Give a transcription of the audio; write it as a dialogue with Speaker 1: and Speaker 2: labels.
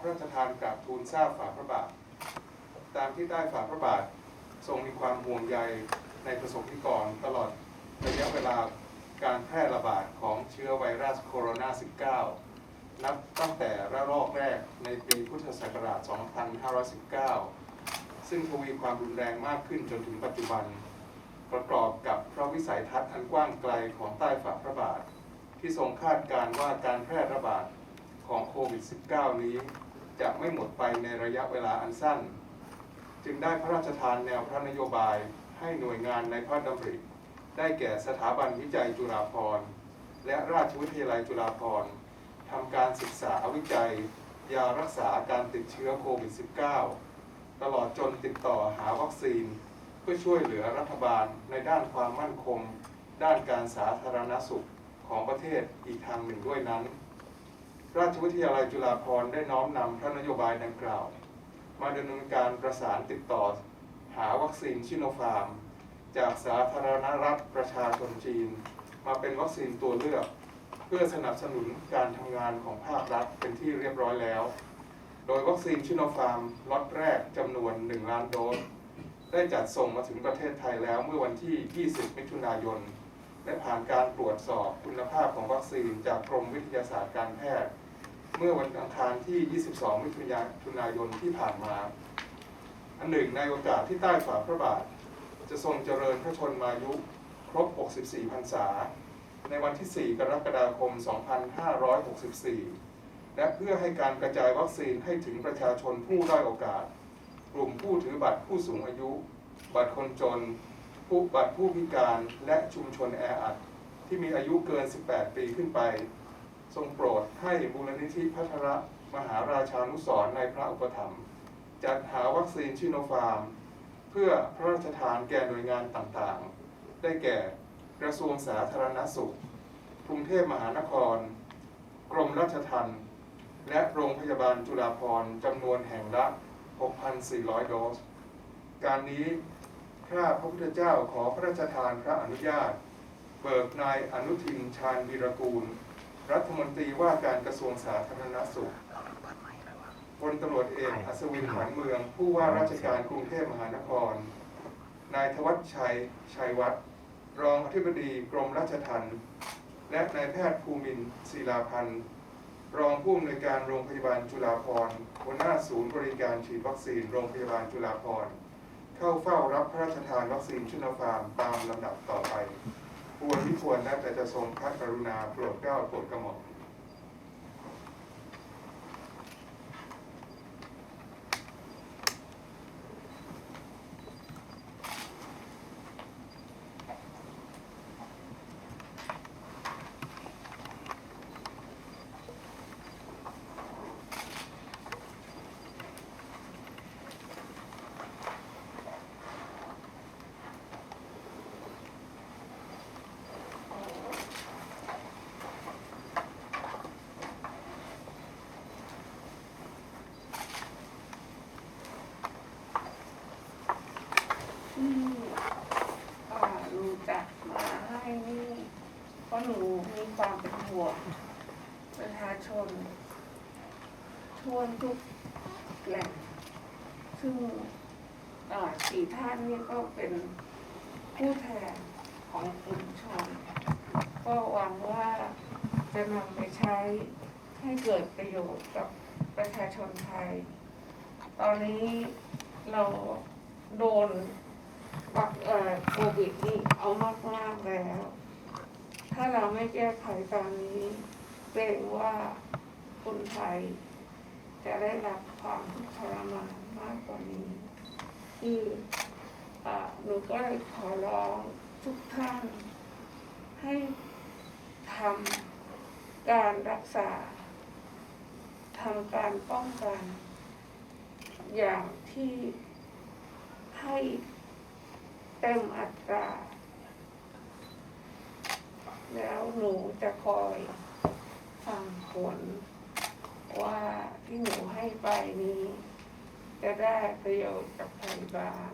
Speaker 1: พระราชทานกราบทูลทราบฝ่าพระบาท ตามที่ใต้ฝ่าพระบาททรงมีความห่วงใยในประสบนิกรตลอดระยะเวลาการแพร่ระบาดของเชื้อไวรัสโคโรนา 19 นับตั้งแต่ระลอกแรกในปีพุทธศักราช 2519 ซึ่งทวีความรุนแรงมากขึ้นจนถึงปัจจุบัน ประกอบกับพระวิสัยทัศน์อันกว้างไกลของใต้ฝ่าพระบาท ที่ทรงคาดการณ์ว่าการแพร่ระบาดของโควิด -19 นี้ จะไม่หมดไปในระยะเวลาอันสั้น จึงได้พระราชทานแนวพระนโยบายให้หน่วยงานในพระดำริได้แก่สถาบันวิจัยจุฬาภรณ์ และราชวิทยาลัยจุฬาภรณ์ทำการศึกษาวิจัย ยารักษาการติดเชื้อโควิด -19 ตลอดจนติดต่อหาวัคซีน เพื่อช่วยเหลือรัฐบาลในด้านความมั่นคง ด้านการสาธารณสุขของประเทศอีกทางหนึ่งด้วยนั้น ราชวิทยาลัยจุฬาภรณ์ได้น้อมนำพระนโยบายดังกล่าว มาดำเนินการประสานติดต่อ หาวัคซีนชิโนฟาร์ม จากสาธารณรัฐประชาชนจีน มาเป็นวัคซีนตัวเลือก เพื่อสนับสนุนการทำงานของภาครัฐเป็นที่เรียบร้อยแล้ว โดยวัคซีนชิโนฟาร์มล็อตแรกจำนวน 1 ล้านโดสได้จัดส่งมาถึงประเทศไทยแล้วเมื่อวันที่ 20 มิถุนายน และผ่านการตรวจสอบคุณภาพของวัคซีนจากกรมวิทยาศาสตร์การแพทย์ เมื่อวันอังคารที่ 22 มิถุนายนที่ผ่านมา อันหนึ่งในโอกาสที่ใต้ฝ่าพระบาท จะทรงเจริญพระชนมายุครบ 64 พรรษา ในวันที่ 4 กรกฎาคม 2564 และเพื่อให้การกระจายวัคซีนให้ถึงประชาชนผู้ด้อยโอกาส กลุ่มผู้ถือบัตรผู้สูงอายุ บัตรคนจน ผู้บัตรผู้พิการและชุมชนแออัดที่มีอายุเกิน 18 ปีขึ้นไป ทรงโปรดให้มูลนิธิพัทรมหาราชานุสรในพระอุปถัมภ์จัดหาวัคซีนชิโนฟาร์ม เพื่อพระราชทานแก่หน่วยงานต่างๆ ได้แก่กระทรวงสาธารณสุข กรุงเทพมหานคร กรมราชทัณฑ์และโรงพยาบาลจุฬาภรณ์จำนวนแห่งละ 6,400 โดส การนี้ ข้าพระพุทธเจ้าขอพระราชทานพระอนุญาต เบิกนายอนุทินชาญวีรกูล รัฐมนตรีว่าการกระทรวงสาธารณสุขพลตำรวจเอกอัศวินขวัญเมือง ผู้ว่าราชการกรุงเทพมหานคร นายธวัชชัย ชัยวัฒน์รองอธิบดีกรมราชทัณฑ์และนายแพทย์ภูมินทร์ศิลาพันธ์ รองผู้อำนวยการโรงพยาบาลจุฬาภรณ์หัวหน้าศูนย์บริการฉีดวัคซีนโรงพยาบาลจุฬาภรณ์ เข้าเฝ้ารับพระราชทานวัคซีนชิโนฟาร์มตามลำดับต่อไปควรที่ควรและแต่จะทรงพระกรุณาโปรดเกล้าโปรดกระหม่อม
Speaker 2: ที่อ่ารู้จักมาให้นี่เพราะหนูมีความเป็นห่วงประชาชนทั่วทุกแหล่งซึ่งสี่ท่านนี่ก็เป็นผู้แทนของกลุ่มชน ก็หวังว่าจะนำไปใช้ให้เกิดประโยชน์กับประชาชนไทย ตอนนี้เราโดน ปักเอ่อโควิดนี่เอามากมากแล้ว ถ้าเราไม่แก้ไขตอนนี้เกรงว่าคนไทย จะได้รับความทุกข์ทรมานมากกว่านี้ คือหนูก็เลยขอร้องทุกท่าน ให้ทำการรักษาทำการป้องกัน อย่างที่ให้ เต็มอัตรา แล้วหนูจะคอยฟังผล ว่าที่หนูให้ไปนี้ จะได้ประโยชน์กับใครบ้าง